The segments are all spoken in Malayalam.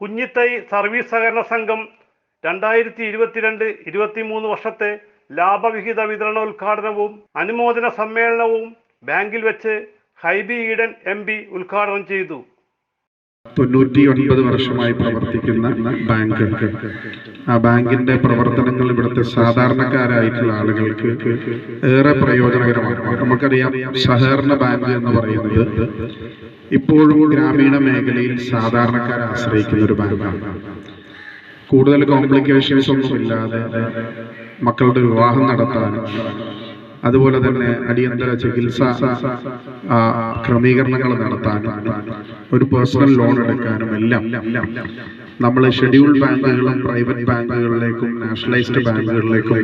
കുഞ്ഞിത്തൈ സർവീസ് സഹകരണ സംഘം രണ്ടായിരത്തി ഇരുപത്തിരണ്ട് ഇരുപത്തിമൂന്ന് വർഷത്തെ ലാഭവിഹിത വിതരണോദ്ഘാടനവും അനുമോദന സമ്മേളനവും ബാങ്കിൽ വെച്ച് ഹൈബി ഈഡൻ എം ഉദ്ഘാടനം ചെയ്തു. തൊണ്ണൂറ്റി ഒൻപത് വർഷമായി പ്രവർത്തിക്കുന്ന ബാങ്ക്. ആ ബാങ്കിന്റെ പ്രവർത്തനങ്ങൾ ഇവിടുത്തെ സാധാരണക്കാരായിട്ടുള്ള ആളുകൾക്ക് ഏറെ പ്രയോജനകരമാണ്. നമുക്കറിയാം സഹകരണ ബാങ്ക് എന്ന് പറയുന്നത് ഇപ്പോഴും ഗ്രാമീണ മേഖലയിൽ സാധാരണക്കാരെ ആശ്രയിക്കുന്ന ഒരു ബാങ്കാണ്. കൂടുതൽ കോംപ്ലിക്കേഷൻസ് ഒന്നും ഇല്ലാതെ മക്കളുടെ വിവാഹം നടത്താനും അതുപോലെ തന്നെ അടിയന്തര ചികിത്സ ക്രമീകരണങ്ങൾ നടത്താനും ഒരു പേഴ്സണൽ ലോൺ എടുക്കാനും എല്ലാം. നമ്മൾ ഷെഡ്യൂൾ ബാങ്കുകളും പ്രൈവറ്റ് ബാങ്കുകളിലേക്കും നാഷണലൈസ്ഡ് ബാങ്കുകളിലേക്കും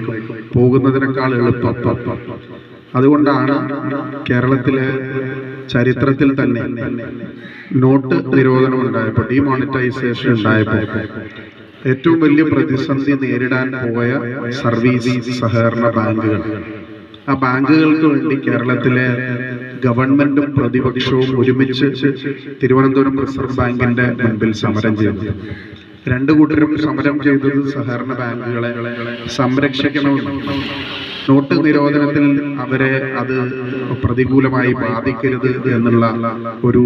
പോകുന്നതിനേക്കാൾ എളുപ്പം. അതുകൊണ്ടാണ് കേരളത്തിലെ ചരിത്രത്തിൽ തന്നെ നോട്ട് നിരോധനം ഉണ്ടായപ്പോൾ ഡിമോണിറ്റൈസേഷൻ ഉണ്ടായപ്പോൾ ഏറ്റവും വലിയ പ്രതിസന്ധി നേരിടാൻ പോയ സർവീസ് സഹകരണ ബാങ്കുകൾ. ആ ബാങ്കുകൾക്ക് വേണ്ടി കേരളത്തിലെ ഗവൺമെന്റും പ്രതിപക്ഷവും ഒരുമിച്ച് തിരുവനന്തപുരം റിസർവ് ബാങ്കിന്റെ മുൻപിൽ സമരം ചെയ്തു. രണ്ടു കൂട്ടരും സമരം ചെയ്തത് സഹകരണ ബാങ്കുകളെ സംരക്ഷിക്കണമെന്ന് നോട്ട് നിരോധനത്തിൽ അവരെ അത് പ്രതികൂലമായി ബാധിക്കരുത് എന്നുള്ള ഒരു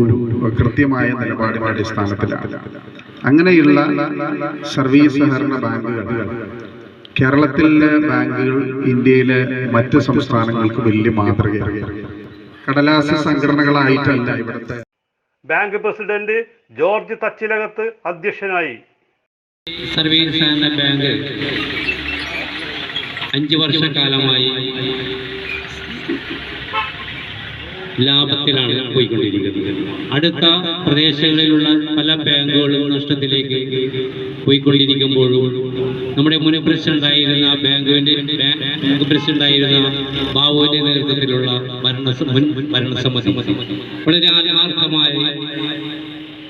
കൃത്യമായ നിലപാടിന്റെ അടിസ്ഥാനത്തിലാണ്. അങ്ങനെയുള്ള സർവീസ് സഹകരണ ബാങ്കുകൾ കേരളത്തിലെ ബാങ്കുകൾ ഇന്ത്യയിലെ മറ്റ് സംസ്ഥാനങ്ങൾക്ക് വലിയ മാതൃകയാണ് കടലാസ സംഘടനകളായിട്ടല്ല ഇവിടുത്തെ. ബാങ്ക് പ്രസിഡന്റ് ജോർജ് തച്ചിലകത്ത് അധ്യക്ഷനായി. സർവീസ് ബാങ്ക് അഞ്ച് വർഷക്കാലമായി ലാഭത്തിലാണ് പോയിക്കൊണ്ടിരിക്കുന്നത്. അടുത്ത പ്രദേശങ്ങളിലുള്ള പല ബാങ്കുകളും നഷ്ടത്തിലേക്ക് പോയിക്കൊണ്ടിരിക്കുമ്പോഴും നമ്മുടെ മുൻ പ്രസിഡന്റായിരുന്ന ബാങ്കുവിന്റെ ബാങ്ക് പ്രസിഡന്റായിരുന്ന ബാബുവിന്റെ നേതൃത്വത്തിലുള്ള ഭരണസമിതി. വളരെ ആത്മാർത്ഥമായ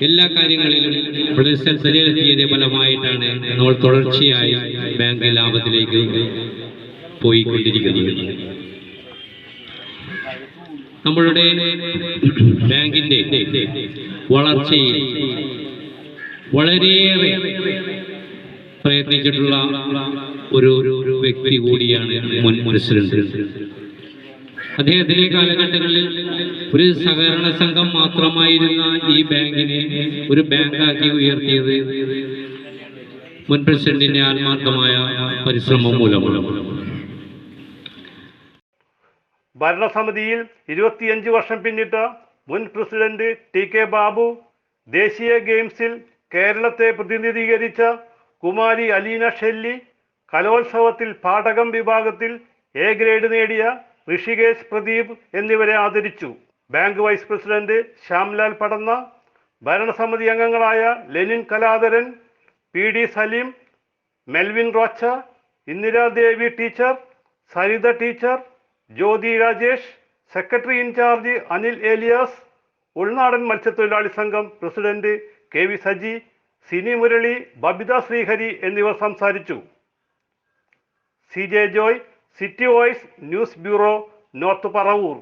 എല്ലാ കാര്യങ്ങളിലും വളരെ ശ്രദ്ധയിലെത്തിയതിന്റെ ഫലമായിട്ടാണ് നമ്മൾ തുടർച്ചയായി ബാങ്ക് ലാഭത്തിലേക്ക് പോയിക്കൊണ്ടിരിക്കുന്നത്. നമ്മളുടെ ബാങ്കിന്റെ വളർച്ചയിൽ വളരെയേറെ പ്രയത്നിച്ചിട്ടുള്ള ഒരു വ്യക്തി കൂടിയാണ് മുൻ പ്രസിഡന്റ്. അദ്ദേഹത്തിന്റെ കാലഘട്ടങ്ങളിൽ ഒരു സഹകരണ സംഘം മാത്രമായിരുന്ന ഈ ബാങ്കിനെ ഒരു ബാങ്കാക്കി ഉയർത്തിയത് മുൻ പ്രസിഡന്റിന്റെ ആത്മാർത്ഥമായ പരിശ്രമം മൂലമാണ്. ഭരണസമിതിയിൽ ഇരുപത്തിയഞ്ച് വർഷം പിന്നിട്ട മുൻ പ്രസിഡന്റ് ടി കെ ബാബു ദേശീയ ഗെയിംസിൽ കേരളത്തെ പ്രതിനിധീകരിച്ച കുമാരി അലീന ഷെല്ലി കലോത്സവത്തിൽ പാഠകം വിഭാഗത്തിൽ എ ഗ്രേഡ് നേടിയ ഋഷികേശ് പ്രദീപ് എന്നിവരെ ആദരിച്ചു. Bank vice president Shyamlal Padanna ഭരണസമിതി അംഗങ്ങളായ Lenin Kaladharan P D Saleem Melvin Rocha Indiradevi teacher Saritha teacher Jyothi Rajesh secretary in charge Anil Elias ഉൾനാടൻ മത്സ്യത്തൊഴിലാളി സംഘം president K V Saji Sini Murali Babitha Srihari എന്നിവർ സംസാരിച്ചു. C J Joy city voice news bureau North Paravur.